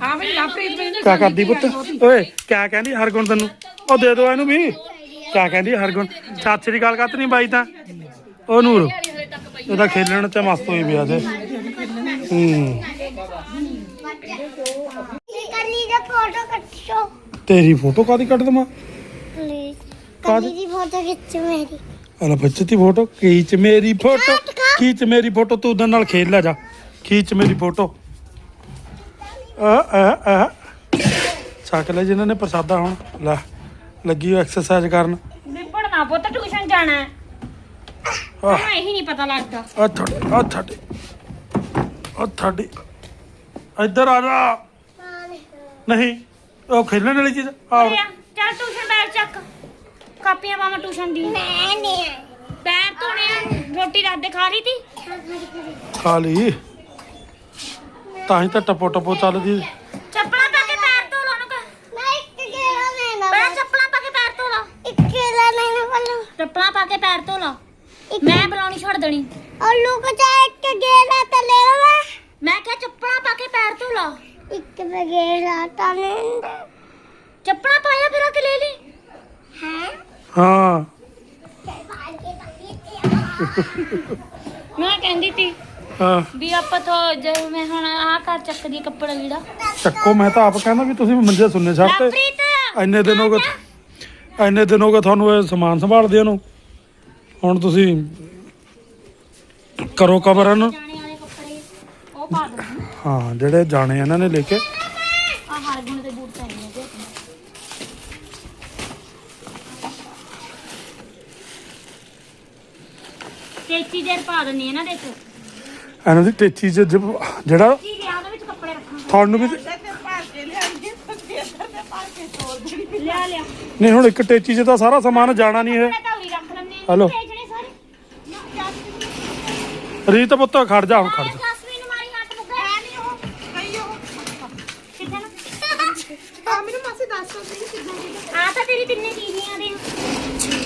ਹਾਂ ਬਈ ਲਾਪਰੀਤ ਬਈ ਕਿਆ ਕਰਦੀ ਪੁੱਤ ਓਏ ਕਿਆ ਕਹਿੰਦੀ ਹਰਗੁਣ ਤੈਨੂੰ? ਉਹ ਦੇ ਦੋ ਇਹਨੂੰ ਵੀ। ਕਿਆ ਕਹਿੰਦੀ ਹਰਗੁਣ? ਸਤਿ ਸ੍ਰੀ ਅਕਾਲ ਕੱਤ ਨਹੀਂ ਬਾਈ ਤਾਂ। ਉਹ ਨੂਰ ਇਹਦਾ ਖੇਲਣ ਚ ਮਸਤ ਹੋਈ ਪਿਆ ਤੇ ਹੂੰ। ਕੱਲੀ ਦਾ ਫੋਟੋ ਖਿੱਚੋ ਤੇਰੀ ਫੋਟੋ ਕਾਦੀ ਕੱਢ ਦਵਾਂ? ਪਲੀਜ਼? ਕੱਲੀ ਦੀ ਫੋਟੋ ਖਿੱਚ ਮੇਰੀ। ਅਲਾ ਬੱਚਤੀ ਫੋਟੋ ਖੀਚ ਮੇਰੀ ਫੋਟੋ ਖੀਚ ਮੇਰੀ ਫੋਟੋ ਤੂੰ ਉਹਦੇ ਨਾਲ ਖੇਡ ਲੈ ਜਾ। ਖੀਚ ਮੇਰੀ ਫੋਟੋ। ਆ ਆ ਆ। ਛਕ ਲੈ ਜਿਨ੍ਹਾਂ ਨੇ ਪ੍ਰਸਾਦਾ ਹੁਣ। ਲੈ ਲੱਗੀ ਉਹ ਐਕਸਰਸਾਈਜ਼ ਕਰਨ। ਨਿਪੜਨਾ ਪੁੱਤ ਟਿਊਸ਼ਨ ਜਾਣਾ। ਹੈ ਆਹ ਇਹੀ ਨਹੀਂ ਪਤਾ ਲੱਗਦਾ। ਆ ਤੁਹਾਡੇ ਆ ਤੁਹਾਡੇ ਆ ਤੁਹਾਡੇ ਇੱਧਰ ਆ ਜਾ। ਨਹੀਂ ਉਹ ਖੇਲਣ ਵਾਲੀ ਚੀਜ਼। ਆ, ਚੱਲ ਟਿਊਸ਼ਨ ਬੈਗ ਚੱਕ। ਕਾਪੀਆਂ ਪਾਵਾਂ ਟਿਊਸ਼ਨ ਦੀ? ਮੈਂ ਨਹੀਂ ਪੈਰ ਧੋਣੇ ਆ ਰੋਟੀ ਰੱਖ ਦੇ ਖਾ ਲਈ ਤੀ? ਖਾ ਲਈ। ਤਾਂ ਹੀ ਤਾਂ ਟਪੋ ਟਪੋ ਚੱਲਦੀ। ਚੱਪਲਾਂ ਪਾ ਕੇ ਪੈਰ ਧੋ ਲਾ ਨੂੰ ਕਹ ਮੈਂ ਇੱਕ ਗੇੜਾ ਲੈਣਾ ਮੈਂ ਚੱਪਲਾਂ ਪਾ ਕੇ ਪੈਰ ਧੋ ਲਾ ਇੱਕ ਗੇੜਾ ਲੈਣਾ ਪਹਿਲਾਂ ਚੱਪਲਾਂ ਪਾ ਕੇ ਪੈਰ ਧੋ ਲਾ ਮੈਂ ਬੁਲਾਉਣੀ ਛੱਡ ਦੇਣੀ। ਔਰ ਲੋਕ ਜਾ ਇੱਕ ਗੇੜਾ ਤਾਂ ਲੈ ਲਵਾ ਮੈਂ ਕਿਹਾ ਚੱਪਲਾਂ ਪਾ ਕੇ ਪੈਰ ਧੋ ਲਾ ਇੱਕ ਗੇੜਾ ਤਾਂ ਲੈਂਦਾ ਚੱਪਲਾਂ ਪਾਇਆ ਫਿਰ ਆ ਕੇ ਲੈ ਲਈ। ਹੈ? ਹਾਂ। ਮੈਂ ਕਹਿੰਦੀ ਤੀ ਹਾਂ। ਵੀ ਆਪਾਂ ਤੋਂ ਜੇ ਮੈਂ ਹੁਣ ਆਹ ਘਰ ਚੱਕਦੀ ਕੱਪੜਾ ਲੀੜਾ ਚੱਕੋ ਮੈਂ ਤਾਂ ਆਪ ਕਹਿੰਦਾ ਵੀ ਤੁਸੀਂ ਮੰਜੇ ਸੁਣਨੇ ਛੱਡਤੇ ਲਵਪ੍ਰੀਤ! ਇੰਨੇ ਦਿਨ ਹੋ ਗਏ ਇੰਨੇ ਦਿਨ ਹੋ ਗਏ ਤੁਹਾਨੂੰ ਇਹ ਸਮਾਨ ਸੰਭਾਲਦੇ ਨੂੰ। ਹੁਣ ਤੁਸੀਂ ਕਰੋ ਕਬਰ ਇਹਨੂੰ ਜਾਣੇ ਵਾਲੇ ਕੱਪੜੇ ਉਹ ਪਾ ਦੋ ਹਾਂ ਜਿਹੜੇ ਜਾਣੇ ਇਹਨਾਂ ਨੇ ਲੈ ਕੇ। ਆ ਹਰ ਗੁਣ ਦੇ ਬੂਟ ਚਾਹੀਦੇ ਨੇ ਪਾ ਦਿੰਨੀ ਇਹਨਾਂ ਦੇ ਵਿੱਚ। ਇਹਨਾਂ ਦੀ ਟੇਚੀ 'ਚ ਜ- ਜਿਹੜਾ ਕੀ ਗਿਆ ਉਹਦੇ ਵਿੱਚ ਕੱਪੜੇ ਰੱਖਾਂ ਤੁਹਾਨੂੰ ਵੀ ਲਿਆ ਲਿਆ ਨਹੀਂ ਹੁਣ ਇੱਕ ਟੇਚੀ 'ਚ ਤਾਂ ਸਾਰਾ ਸਮਾਨ ਜਾਣਾ ਨਹੀਂ ਹੈ। ਮੈਂ ਧੌਲੀ ਰੱਖ ਲੈਂਦੇ ਹਲੋ। ਭੇਜਣੇ ਸਾਰੇ। ਨਾ, ਜੈਸਮੀਨ ਰੀਤ ਪੁੱਤ ਖੜ ਜਾ ਹੁਣ ਖੜ ਜਾ। ਜੈਸਮੀਨ ਮਾਰੀ ਹੱਥ ਮੁੱਕੇ। ਹੈ ਨਹੀਂ ਉਹ। ਕਈ ਉਹ। ਕਿੱਥੇ ਨਾ? ਆ ਮੈਨੂੰ ਮਾਸੀ ਦੱਸ ਦੋ ਸੀ ਕਿੱਦਾਂ ਦੀ ਆ ਤਾਂ ਤੇਰੀ ਤਿੰਨੇ ਦੀਦੀਆਂ ਦੇ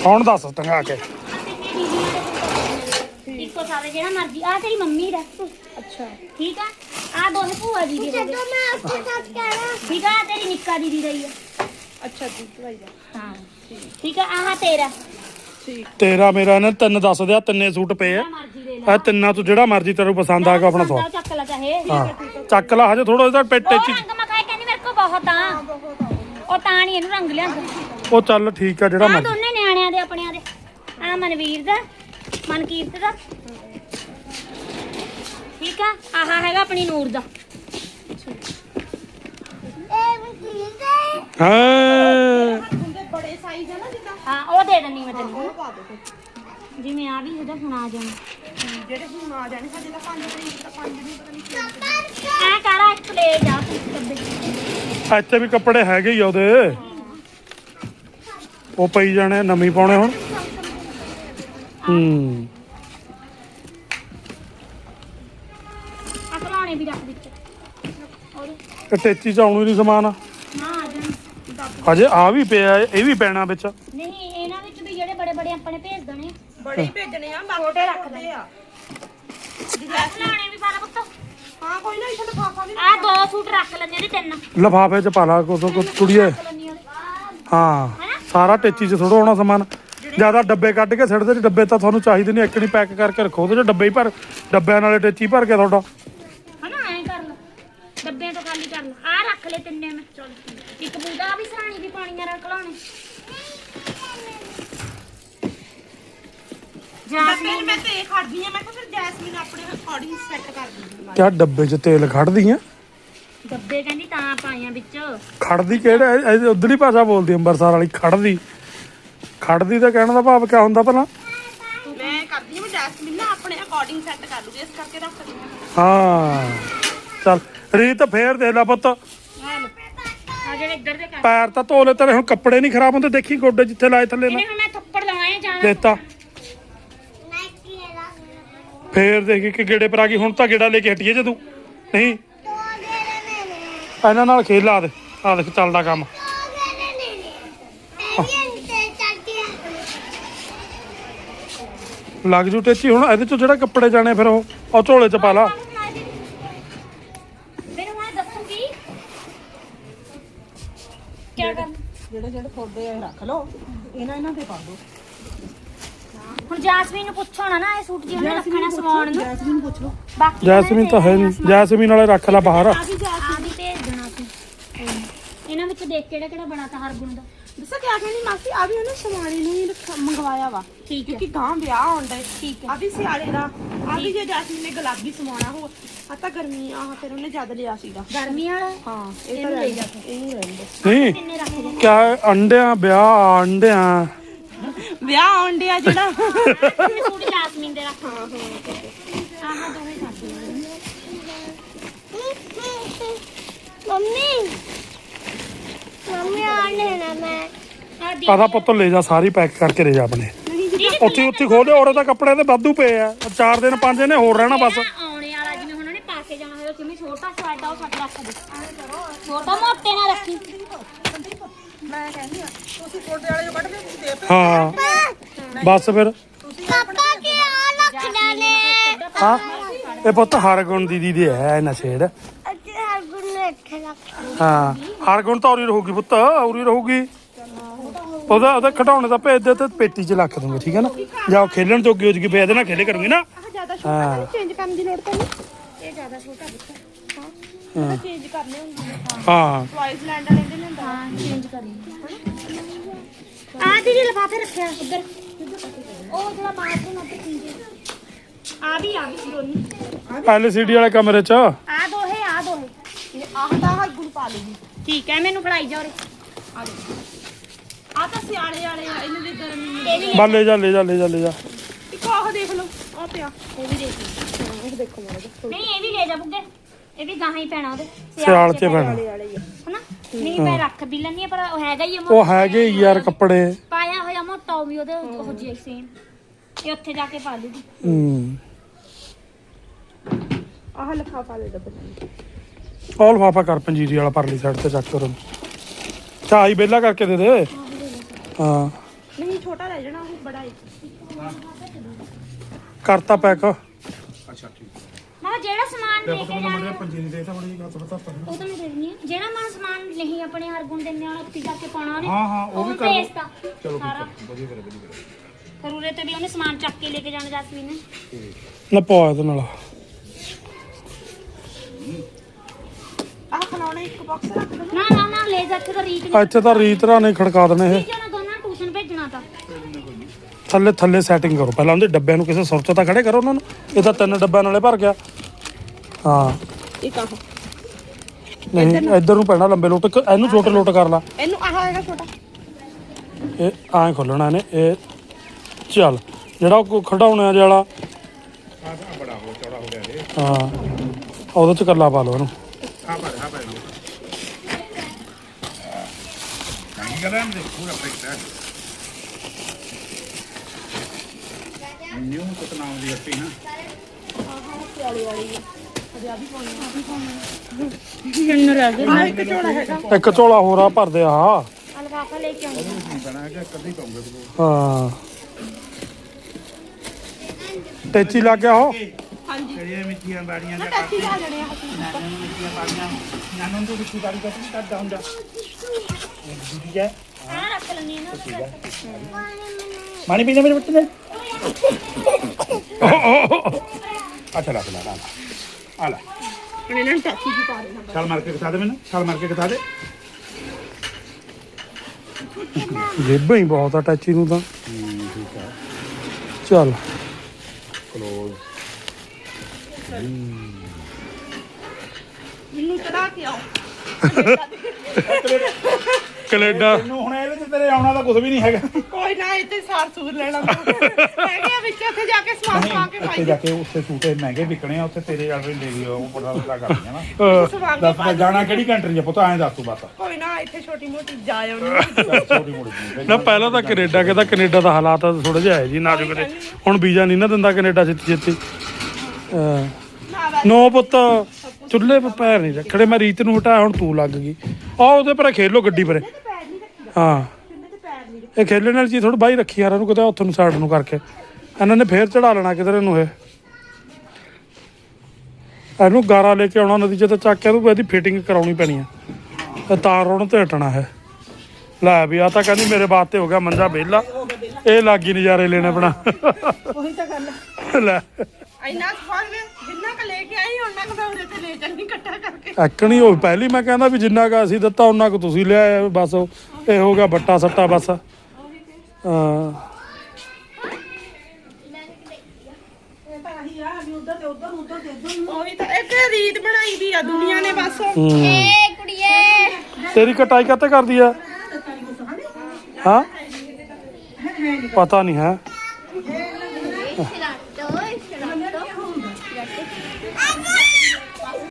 ਹੁਣ ਦੱਸ ਟੰਗਾ ਕੇ ਤਿੰਨੇ ਦੀਦੀਆਂ ਦੇ ਇੱਕੋ ਸਾਰੇ ਜਿਹੜਾ ਮਰਜ਼ੀ ਆ ਤੇਰੀ ਮੰਮੀ ਦਾ ਅੱਛਾ। ਠੀਕ ਆ? ਆ ਦੋਨੇ ਭੂਆ ਜੀ ਦੇ ਹੋ ਗਏ ਜਦੋਂ ਮੈਂ ਉੱਥੇ ਸੱਚ ਕਹਿਣਾ। ਠੀਕ ਆ ਆਹ ਤੇਰੀ ਨਿੱਕਾ ਦੀਦੀ ਦਾ ਹੀ ਆ। ਅੱਛਾ ਜੀ ਭਾਈ ਦਾ ਹਾਂ। ਠੀਕ ਆ ਆਹ ਤੇਰਾ। ਤੇਰਾ ਮੇਰਾ ਇਹਨਾਂ ਤਿੰਨ ਦੱਸ ਦਿਆ ਤਿੰਨੇ ਸੂਟ ਪਏ ਆ। ਜਿਹੜਾ ਮਰਜ਼ੀ ਦੇ ਲੈ। ਇਹ ਤਿੰਨਾਂ ਤੋਂ ਜਿਹੜਾ ਮਰਜ਼ੀ ਤੈਨੂੰ ਪਸੰਦ ਆ ਗਿਆ ਆਪਣਾ ਸਵਾ ਆ, ਚੱਕ ਲੈ ਚਾਹੇ। ਹਾਂ। ਚੱਕ ਲਾ ਹਜੇ ਥੋੜਾ ਜਿਹਾ ਪੇਟੇ ਉਹ ਚ ਰੰਗ ਮਖਾਏ ਕਹਿੰਦੀ ਮੇਰੇ ਕੋ ਬਹੁਤ ਆ। ਉਹ ਤਾਂ ਨਹੀਂ ਇਹਨੂੰ ਰੰਗ ਲਿਆਂਦਾ। ਉਹ ਚੱਲ ਠੀਕ ਆ ਜਿਹੜਾ ਆ ਮਰਜ਼ੀ। ਦੋਨੇ ਨਿਆਣਿਆਂ ਦੇ ਆਪਣਿਆਂ ਦੇ। ਆ ਮਨਵੀਰ ਦਾ ਮਨਕੀਰਤ ਦਾ। ਠੀਕ ਆ ਆਹ ਹੈਗਾ ਆਪਣੀ ਨੂਰ ਦਾ। ਇਹ ਮਸੀਹ ਹੈ। ਹਾਂ ਹੁੰਦੇ ਬੜੇ ਸਾਈਜ਼ ਹੈ ਨਾ ਜਿੱਦਾਂ ਹਾਂ ਉਹ ਦੇ ਦਿੰਨੀ ਮੈਂ ਤੈਨੂੰ। ਉਹ ਪਾ ਦਿਓ ਜਿਵੇਂ ਆ ਵੀ ਇਹਦਾ ਹੁਣ ਆ ਜਾਣਾ। ਜਿਹੜੇ ਹੁਣ ਆ ਜਾਣੇ ਸਾਡੇ ਤਾਂ 5 ਤਰੀਕ ਤਾਂ 5 ਦੀ ਪਤਾ ਨਹੀਂ ਐ ਕਾਰਾ ਇੱਕ ਇੱਥੇ ਵੀ ਕੱਪੜੇ ਹੈਗੇ ਹੀ ਆ ਉਹਦੇ। ਉਹ ਪਈ ਜਾਣੇ ਨਵੀਂ ਪਾਉਣੇ ਹੁਣ। ਹੂੰ। ਖਲਾਣੇ ਵੀ ਰੱਖ ਵਿੱਚ। ਔਰ ਟੇਚੀ ਚ ਆਉਣੀ ਨਹੀਂ ਸਮਾਨ। ਹਾਂ ਆ ਜਾਣ। ਹਜੇ ਆ ਵੀ ਪਿਆ ਇਹ ਵੀ ਪੈਣਾ ਵਿੱਚ। ਨਹੀਂ ਇਹਨਾਂ ਵਿੱਚ ਵੀ ਜਿਹੜੇ ਬੜੇ ਬੜੇ ਆਪਾਂ ਨੇ ਭੇਜ ਦੇਣੇ। ਬੜੇ ਹੀ ਭੇਜਣੇ ਆ ਛੋਟੇ ਰੱਖ ਆ। ਖਲਾਣੇ ਵੀ ਪਾ ਲੈ ਪੁੱਤ ਹਾਂ ਕੋਈ ਨਾ ਇੱਥੇ ਲਿਫਾਫਾ ਵੀ ਆ ਦੋ ਸੂਟ ਰੱਖ ਲੈਣੇ ਇਹਦੇ ਤਿੰਨ। ਲਫਾਫੇ ਚ ਪਾ ਲਾ ਕੋ ਕੋ ਕੁੜੀਏ। ਰੱਖ ਲੈਣੀ ਉਹਦੇ। ਹਾਂ ਸਾਰਾ ਟੇਚੀ ਚ ਥੋੜਾ ਹੋਣਾ ਸਮਾਨ। ਜ਼ਿਆਦਾ ਡੱਬੇ ਕੱਢ ਕੇ ਸਿੱਟਦੇ ਨੇ ਡੱਬੇ ਤਾਂ ਤੁਹਾਨੂੰ ਚਾਹੀਦੇ ਨਹੀਂ ਇੱਕਣੀ ਪੈਕ ਕਰਕੇ ਰੱਖੋ। ਉਹਦੇ ਚ ਡੱਬੇ ਹੀ ਭਰ ਡੱਬਿਆਂ ਨਾਲੇ ਟੇਚੀ ਭਰ ਕੇ ਤੁਹਾਡਾ ਹਨਾ ਐਂ ਕਰ ਲਓ ਡੱਬਿਆਂ ਤੋਂ ਖਾਲੀ ਕਰ ਲਓ ਆ ਰੱਖ ਲੈ ਤਿੰਨੇ ਮੈਂ ਚਲ ਇੱਕ ਬੂਦਾ ਵੀ ਸਰਾਣੀ ਵੀ ਪਾਣੀਆਂ ਰੱਖ ਲਾਉਣੇ ਜੈਸਮੀਨ ਮੈਂ ਤੇ ਖੜਦੀ ਆ ਮੈਂ ਕਿਹਾ ਫਿਰ ਜੈਸਮੀਨ ਆਪਣੇ ਅਕੋਰਡਿੰਗ ਸੈੱਟ ਕਰ ਦਿੰਦੀ ਕਿਆ ਡੱਬੇ ਚ ਤੇਲ ਖੜਦੀ ਆ? ਡੱਬੇ ਕਹਿੰਦੀ ਤਾਂ ਪਾਈਆਂ ਵਿੱਚ। ਖੜਦੀ ਕਿਹੜਾ? ਇਹ ਉਧਰਲੀ ਭਾਸ਼ਾ ਬੋਲਦੀ ਅੰਮ੍ਰਿਤਸਰ ਵਾਲੀ ਖੜਦੀ। ਖੜਦੀ ਤਾਂ ਕਹਿਣ ਦਾ ਭਾਵ ਕਿਆ ਹੁੰਦਾ ਭਲਾ? ਮੈਂ ਕਰਦੀ ਆ ਮੈਂ ਜੈਸਮੀਨ ਨਾ ਆਪਣੇ ਅਕੋਰਡਿੰਗ ਸੈੱਟ ਕਰ ਲੂਗੀ ਇਸ ਕਰਕੇ ਰੱਖਦੀ ਆ। ਹਾਂ। ਚੱਲ ਰੀਤ ਫੇਰ ਦੇ ਲੈ ਪੁੱਤ। ਆ ਜਿਹੜੇ ਇੱਧਰ ਦੇ ਕਰ ਪੈਰ ਤਾਂ ਧੋ ਲੈ ਤੇਰੇ ਹੁਣ ਕੱਪੜੇ ਨਹੀਂ ਖਰਾਬ ਹੁੰਦੇ ਦੇਖੀ ਗੋਡੇ ਜਿੱਥੇ ਲਾਏ ਥੱਲੇ ਨਾ ਇਹਨੇ ਹੁਣ ਮੈਂ ਥੱਪੜ ਲਵਾਏ ਜਾਣਾ ਦੇਤਾ। ਫੇਰ ਦੇਖ ਕਿ ਗੇੜੇ ਪਰ ਆ ਗਈ ਹੁਣ ਤਾਂ ਗੇੜਾ ਲੈ ਕੇ ਹਟੀਏ ਜੇ ਤੂੰ। ਨਹੀਂ। ਇਹਨਾਂ ਨਾਲ ਖੇਲ ਲਾ ਦੇ। ਆ ਦੇਖ ਚੱਲਦਾ ਕੰਮ। ਲੱਗ ਜੂ ਟੇਚੀ ਹੁਣ ਇਹਦੇ ਚੋਂ ਜਿਹੜਾ ਕੱਪੜੇ ਜਾਣੇ ਫਿਰ ਉਹ ਉਹ ਝੋਲੇ ਚ ਪਾ ਲਾ। ਆ ਰੱਖ ਲਓ। ਇਹਨਾਂ ਇਹਨਾਂ ਤੇ ਪਾ ਦਿਓ। ਹੁਣ ਜਾਸਮੀਨ ਨੂੰ ਪੁੱਛੋ ਨਾ ਨਾ ਇਹ ਸੂਟ ਜੀ ਉਹਨੇ ਰੱਖਣਾ ਸਵਾਉਣ ਨੂੰ। ਜੈਸਮੀਨ ਪੁੱਛ। ਲਓ ਬਾਕੀ ਜੈਸਮੀਨ ਤਾਂ ਹੈ ਨਹੀਂ। ਜੈਸਮੀਨ ਵਾਲੇ ਰੱਖ ਲੈ ਬਾਹਰ। ਆ ਵੀ ਭੇਜ ਦੇਣਾ ਸੀ। ਇਹਨਾਂ ਵਿੱਚ ਦੇਖ ਕਿਹੜਾ ਕਿਹੜਾ ਬਣਾ ਤਾ ਹਰ ਗੁਣ ਦਾ। ਦੱਸਾਂ ਕਿਆ ਕਹਿੰਦੀ ਮਾਸੀ? ਆ ਵੀ ਉਹਨੇ ਸ਼ਮਾਰੀ ਨੂੰ ਹੀ ਰੱਖ- ਮੰਗਵਾਇਆ ਵਾ। ਠੀਕ ਹੈ। ਕਿਉਂਕਿ ਗਾਂ ਵਿਆਹ ਆਉਂਦਾ ਹੈ। ਠੀਕ ਹੈ। ਆ ਵੀ ਸਿਆਲੇ ਦਾ। ਆ ਵੀ ਜੇ ਜੈਸਮੀਨ ਨੇ ਗੁਲਾਬੀ ਸਮਾਉਣਾ ਹੋ ਆ ਤਾਂ ਗਰਮੀ ਆ ਫਿਰ ਉਹਨੇ ਜਦ ਲਿਆ ਸੀਗਾ। ਗਰਮੀ ਵਾਲਾ? ਹਾਂ ਇਹ ਇਹਨੂੰ ਤਾਂ ਲੈ ਜਾ। ਇਹਨੂੰ ਰਹਿਣ ਦਿਓ ਨਹੀਂ ਕਿੰਨੇ ਰੱਖ ਦੇ ਕਿਆ ਅੰਡਿਆਂ ਵਿਆਹ ਅੰਡਿਆਂ। ਵਿਆਹ ਆਉਂਦਿਆ ਜਿਹੜਾ। ਇਹ ਸੂਟ ਜਾਸਮੀਨ ਦੇ ਰੱਖ ਹਾਂ ਹਾਂ ਆਹ ਦੋਵੇਂ ਕਰ ਦੇ ਮੰਮੀ ਮੰਮੀ ਆਣੇ ਨਾ ਮੈਂ। ਆ ਦੀ ਆਦਾ ਪੁੱਤ ਲੈ ਜਾ ਸਾਰੀ ਪੈਕ ਕਰਕੇ ਲੈ ਜਾ ਆਪਣੇ। ਉੱਥੇ ਉੱਥੇ ਖੋਲੇ ਔਰ ਉਹਦਾ ਕੱਪੜੇ ਤੇ ਵਾਧੂ ਪਏ ਆ। ਚਾਰ ਦਿਨ ਪੰਜ ਦਿਨ ਹੋਰ ਰਹਿਣਾ ਬਸ ਆਉਣੇ ਵਾਲਾ ਜਿਵੇਂ ਉਹਨਾਂ ਨੇ ਪਾ ਕੇ ਜਾਣਾ ਹੋਇਆ ਕਿਵੇਂ ਛੋਟਾ ਸਵਾਡਾ ਉਹ ਸੱਟ ਰੱਖ ਦੇ। ਛੋਟਾ ਮੋਟੇ ਨਾ ਰੱਖੀ। ਮੈਂ ਕਹਿੰਦੀ ਆ ਤੁਸੀਂ ਕੋਡੇ ਵਾਲੇ ਜੋ ਕੱਢ ਦੇ ਤੁਸੀਂ ਦੇ ਹਾਂ। ਬਸ ਫਿਰ। ਪਾਪਾ ਕੀ ਆ? ਰੱਖ ਲੈਣੇ ਹਾਂ। ਇਹ ਪੁੱਤ ਹਰਗੁਣ ਦੀਦੀ ਦੇ ਹੈ ਨਸ਼ੇੜ। ਹਾਂ। ਹਰਗੁਣ ਤਾਂ ਉਰੀ ਰਹੂਗੀ ਪੁੱਤ ਉਰੀ ਰਹੂਗੀ। ਉਹਦਾ ਉਹਦਾ ਖਡਾਉਣੇ ਦਾ ਭੇਜ ਦੇ ਤੇ ਪੇਟੀ 'ਚ ਰੱਖ ਦੂੰਗੇ ਠੀਕ ਹੈ ਨਾ? ਜਾਂ ਖੇਲਣ ਜੋਗੀ ਹੋ ਜੂਗੀ ਫੇਰ ਇਹਦੇ ਨਾਲ ਖੇਲੇ ਕਰੂੰਗੀ ਨਾ। ਆਹ ਜ਼ਿਆਦਾ ਛੋਟਾ ਨਹੀਂ ਚੇਂਜ ਕਰਨ ਦੀ ਲੋੜ ਤਾਂ ਨਹੀਂ। ਇਹ ਜ਼ਿਆਦਾ ਛੋਟਾ ਬੱਚਾ ਹਾਂ। ਚੇਂਜ ਕਰਨੇ ਹੁੰਦੇ ਨੇ। ਹਾਂ। ਟਵਾਈਸ ਲੈਂਡ ਵਾਲੇ ਦੇ ਲੈਂਦਾ। ਹਾਂ ਚੇਂਜ ਕਰੀ ਆ ਦੀਦੀ ਲਫਾਫੇ ਰੱਖਿਆ ਉੱਧਰ। ਉਹ ਜਿਹੜਾ ਬਾਥਰੂਮ ਉੱਤੇ ਚੀਜ਼ ਆ ਵੀ ਆ ਵੀ ਦੋਨੀ ਐਲਸੀਡੀ ਵਾਲੇ ਕਮਰੇ 'ਚ? ਆ ਦੋਹੇ ਆ ਦੋਹੇ। ਇਹ ਆਹ ਤਾਂ ਹਰ ਗੁਣ ਪਾ ਲੂਗੀ ਠੀਕ ਹੈ ਮੈਨੂੰ ਫੜਾਈ ਜਾ ਉਰੇ। ਆ ਤਾਂ ਸਿਆਲੇ ਵਾਲੇ ਆ ਇਹਨਾਂ ਦੇ ਗਰਮੀ ਇਹ ਵੀ ਬਾ ਲੈ ਜਾ ਲੈ ਜਾ ਲੈ ਜਾ ਲੈ ਜਾ। ਇੱਕ ਆਹ ਦੇਖ ਲਓ ਆ ਪਿਆ। ਇਹ ਵੀ ਦੇਖ ਲਈ। ਇਹ ਦੇਖੋ ਮਾੜਾ ਨਹੀਂ ਇਹ ਵੀ ਲੈ ਜਾ ਬੁੱਗੇ ਇਹ ਵੀ ਗਾਹਾਂ ਹੀ ਪੈਣਾ ਉਹਦੇ। ਸਿਆਲ 'ਚ ਪੈਣਾ। ਵਾਲੇ ਹੀ ਆ ਹਨਾ? ਨਹੀਂ ਮੈਂ ਰੱਖ ਵੀ ਲੈਣੀ ਪਰ ਉਹ ਹੈਗਾ ਹੀ ਆ ਉਹ ਹੈਗੇ ਹੀ ਯਾਰ ਕੱਪੜੇ। ਪਾਇਆ ਹੋਇਆ ਮੋਟਾ ਉਹ ਵੀ ਉਹਦੇ ਉਹ ਜੀ ਸੇਮ ਇਹ ਉੱਥੇ ਜਾ ਕੇ ਪਾ ਲੂਗੀ ਹੂੰ। ਆਹ ਲਿਫਾਫਾ ਦੇ ਦੋ। ਆਲ ਫਾਫਾ ਕਰ ਪੰਜੀਰੀ ਵਾਲਾ ਪਰਲੀ ਸਾਈਡ ਤੇ ਚੱਕ ਕਰੋ। ਚਾਹੀ ਬੇਲਾ ਕਰਕੇ ਦੇ ਦੇ। ਹਾਂ। ਨਹੀਂ ਛੋਟਾ ਰਹਿ ਜਾਣਾ ਉਹ ਬੜਾ ਹੈ। ਕਰਤਾ ਪੈਕ। ਮਾਂ ਜਿਹੜਾ ਸਮਾਨ ਲੈ ਕੇ ਜਾਣਾ। ਪੰਜੀਰੀ ਦੇ ਤਾਂ ਬੜੀ ਗੱਲ ਪਤਾ ਉਹ ਤਾਂ ਮੈਂ ਦੇ ਦਿੰਦੀ ਹਾਂ। ਜਿਹੜਾ ਮਾਂ ਸਮਾਨ ਨਹੀਂ ਆਪਣੇ ਹਰਗੁਣ ਦੇ ਨਾਲ ਉੱਥੇ ਜਾ ਕੇ ਪਾਉਣਾ ਉਹਨੇ ਹਾਂ, ਹਾਂ, ਉਹ ਵੀ ਕਰ ਲਓ। ਚਲੋ ਵਧੀਆ ਕਰੇ ਵਧੀਆ ਕਰੇ ਫਿਰ ਉਰੇ ਤੇ ਵੀ ਉਹਨੇ ਸਮਾਨ ਚੱਕ ਕੇ ਲੈ ਕੇ ਜਾਣਾ ਜਸਮੀਨ ਨੇ। ਨਾ ਪਵਾ ਇਹਦੇ ਨਾਲ। ਆਹ ਖਿਡੌਣੇ ਇੱਕ ਬਾਕਸ ਰੱਖ ਦੋ ਨਾ ਨਾ ਨਾ ਲੈ ਜਾ ਕੇ ਤਾਂ ਰੀਤ ਨੇ ਇੱਥੇ ਤਾਂ ਰੀਤ ਰਾਂ ਨੇ ਖੜਕਾ ਦੇਣੇ ਇਹ ਜਾਣਾ ਦੋਨਾਂ ਟਿਊਸ਼ਨ ਭੇਜਣਾ ਤਾਂ ਥੱਲੇ ਥੱਲੇ ਸੈਟਿੰਗ ਕਰੋ। ਪਹਿਲਾਂ ਉਹਦੇ ਡੱਬਿਆਂ ਨੂੰ ਕਿਸੇ ਸੁਰਚ ਤਾਂ ਖੜੇ ਕਰੋ ਉਹਨਾਂ ਨੂੰ। ਇਹ ਤਾਂ ਤਿੰਨ ਡੱਬਿਆਂ ਨਾਲੇ ਭਰ ਗਿਆ। ਹਾਂ। ਇੱਕ ਆਹ ਨਹੀਂ ਇੱਧਰ ਨੂੰ। ਪੈਣਾ ਲੰਬੇ ਲੋਟ। ਇਹਨੂੰ ਛੋਟੇ ਲੋਟ ਕਰ ਲਾ। ਇਹਨੂੰ ਆਹ ਹੈਗਾ ਛੋਟਾ। ਇਹ ਐਂ ਖੋਲਣਾ ਨੇ ਇਹ ਚੱਲ। ਜਿਹੜਾ ਉਹ ਖਡਾਉਣਾ ਵਾਲਾ ਬੜਾ ਹੋ ਚੌੜਾ ਹੋ। ਗਿਆ ਇਹ ਹਾਂ ਉਹਦੇ ਚ ਕੱਲਾ ਪਾ ਲਓ ਇਹਨੂੰ। ਆ ਪਾ ਆ ਪਾ ਚੰਗੀ ਗੱਲ ਹੈ ਨਾ ਪੂਰਾ ਫਿੱਟ ਹੈ ਨਿਊ ਸਤਨਾਮ ਦੀ ਹੱਟੀ ਨਾ ਆਹ ਇੱਕ ਝੋਲਾ ਹੈਗਾ। ਇੱਕ ਝੋਲਾ ਹੋਰ ਆ ਭਰਦੇ ਆ ਅਲਗਾਫਾ ਲੈ ਕੇ ਆਉਂਦੀ। ਬਣਾ ਕੇ ਕਦੀ ਪਾਉਂਗੇ ਹਾਂ। ਟੈਚੀ ਲੱਗ ਗਿਆ ਉਹ? ਹਾਂਜੀ। ਜਿਹੜੀਆਂ ਮਿੱਠੀਆਂ ਬਾੜੀਆਂ ਨਾ ਟੈਚੀ ਲਾ ਜਣੇ ਆ। ਮਿੱਠੀਆਂ ਬਾੜੀਆਂ। ਨਾਨੋਂ ਤੋਂ ਮਿੱਠੀ ਬਾੜੀ ਕੱਟ ਨਹੀਂ ਕਰਦਾ ਹੁੰਦਾ। ਦੀਦੀ ਹੈ ਆ ਰੱਖ ਲੈਣੀ ਹੈ। ਨਾ। ਪਾਣੀ ਪੀਣੇ ਮੇਰੇ ਬੱਚੇ ਨੇ। ਅੱਛਾ ਲਾ ਲਾ ਲਾ। ਆ ਲੈ। ਇਹਨਾਂ ਨੂੰ ਟੈਚੀ ਵੀ ਪਾ ਦੇਣਾ। ਛਾਲ ਮਾਰ ਕੇ ਦੇ ਮੈਨੂੰ ਛਾਲ ਮਾਰ ਕੇ ਦਿਖਾ ਦੇ। ਜੇਬਾਂ ਹੀ ਬਹੁਤ ਆ ਟੈਚੀ ਨੂੰ ਤਾਂ। ਚੱਲ। ਮੈਨੂੰ ਚੜਾ ਕੇ ਆਓ। ਕੈਨੇਡਾ ਤੈਨੂੰ ਹੁਣ ਇਹਦੇ ਚ ਤੇਰੇ ਆਉਣਾ ਤਾਂ ਕੁਝ ਵੀ ਨਹੀਂ ਹੈਗਾ। ਕੋਈ ਨਾ ਇੱਥੇ ਸਾਰ ਸੂਰ ਲੈਣਾ ਹੈਗੇ ਆ ਵਿੱਚ ਉੱਥੇ ਜਾ ਕੇ ਸਮਾਨ ਪਾ ਕੇ ਉੱਥੇ ਪਾਈ ਜਾ ਕੇ ਉੱਥੇ ਸੂਟੇ ਮਹਿੰਗੇ ਵਿਕਣੇ ਆ ਉੱਥੇ ਤੇਰੇ ਵਾਲੇ ਲੈ ਲਿਓ ਉਹ ਬੜਾ ਬੜਾ ਕਰਦੀਆਂ ਨਾ। ਸਵਾਲ ਦੱਸ ਜਾਣਾ ਕਿਹੜੀ ਕੰਟਰੀ ਆ ਪੁੱਤ? ਐਂ ਦੱਸ ਤੂੰ ਬਸ। ਕੋਈ ਨਾ ਇੱਥੇ ਛੋਟੀ ਮੋਟੀ ਜਾ ਆਉਣੀ ਛੋਟੀ ਮੋਟੀ ਨਾ ਪਹਿਲਾਂ ਤਾਂ ਕੈਨੇਡਾ ਕਹਿੰਦਾ ਕੈਨੇਡਾ ਦਾ ਹਾਲਾਤ ਥੋੜਾ ਜਿਹਾ ਹੈ ਜੀ ਨਾਜ਼ੁਕ ਨੇ ਹੁਣ ਵੀਜ਼ਾ ਨਹੀਂ ਨਾ ਦਿੰਦਾ ਕੈਨੇਡਾ ਛੇਤੀ ਛੇਤੀ। ਅਹ, ਨਾ ਨੋ। ਪੁੱਤ ਚੁੱਲ੍ਹੇ 'ਤੇ ਪੈਰ ਨਹੀਂ ਰੱਖੜੇ ਮੈਂ ਰੀਤ ਨੂੰ ਹਟਾਇਆ ਹੁਣ ਤੂੰ ਲੱਗ ਗਈ। ਆ ਉਹਦੇ ਪਰ ਖੇਲੋ ਗੱਡੀ ਪਰੇ। ਹਾਂ। ਇਹ ਖੇਲਣ ਵਾਲੀ ਚੀਜ਼ ਥੋੜੀ ਬਾਈ ਰੱਖੀ ਯਾਰ ਇਹਨੂੰ ਕਿਤੇ ਹੱਥ ਨੂੰ ਸਾਈਡ ਨੂੰ ਕਰਕੇ। ਇਹਨਾਂ ਨੇ ਫੇਰ ਚੜਾ ਲੈਣਾ ਕਿਧਰੇ ਨੂੰ ਇਹ। ਇਹਨੂੰ ਗਾਰਾ ਲੈ ਕੇ ਆਉਣਾ ਨਤੀਜੇ ਤੇ ਚੱਕ ਕੇ ਇਹਨੂੰ ਇਹਦੀ ਫਿਟਿੰਗ ਕਰਾਉਣੀ ਪੈਣੀ ਆ। ਤੇ ਤਾਰ ਉਹਨੂੰ ਤੇ ਹਟਣਾ ਹੈ ਲੈ ਵੀ ਆ ਤਾਂ ਕਹਿੰਦੀ ਮੇਰੇ ਬਾਤ ਤੇ ਹੋ ਗਿਆ ਮੰਜਾ ਵਿਹਲਾ। ਇਹ ਲਾਗੀ ਨਜ਼ਾਰੇ ਲੈਣੇ ਬਣਾ ਉਹੀ ਤਾਂ ਗੱਲ ਹੈ। ਲੈ। ਇੰਨਾ ਵੇ ਜਿੰਨਾ ਕ ਲੈ ਕੇ ਆਈ ਉਹਨਾਂ ਕ ਮੈਂ ਉਹਦੇ ਤੇ ਲੈ ਜਾਂਦੀ ਇਕੱਠਾ ਕਰਕੇ। ਐਕਣੀ ਉਹ ਪਹਿਲੀ ਮੈਂ ਕਹਿੰਦਾ ਵੀ ਜਿੰਨਾ ਕਾ ਅਸੀਂ ਦਿੱਤਾ ਉਹਨਾਂ ਕੁ ਤੁਸੀਂ ਲਿਆਏ ਬਸ ਇਹ ਹੋ ਗਿਆ ਬੱਟਾ ਸੱਟਾ ਬਸ। ਹਾਂ। ਉਹੀ ਤਾਂ ਇੱਕ ਰੀਤ ਬਣਾਈ ਵੀ ਆ ਦੁਨੀਆ ਨੇ ਬਸ। ਏ ਕੁੜੀਏ। ਤੇਰੀ ਕਟਾਈ ਕਾਤੇ ਕਰਦੀ ਆ? ਹਾਂ? ਪਤਾ ਨਹੀਂ ਹੈ।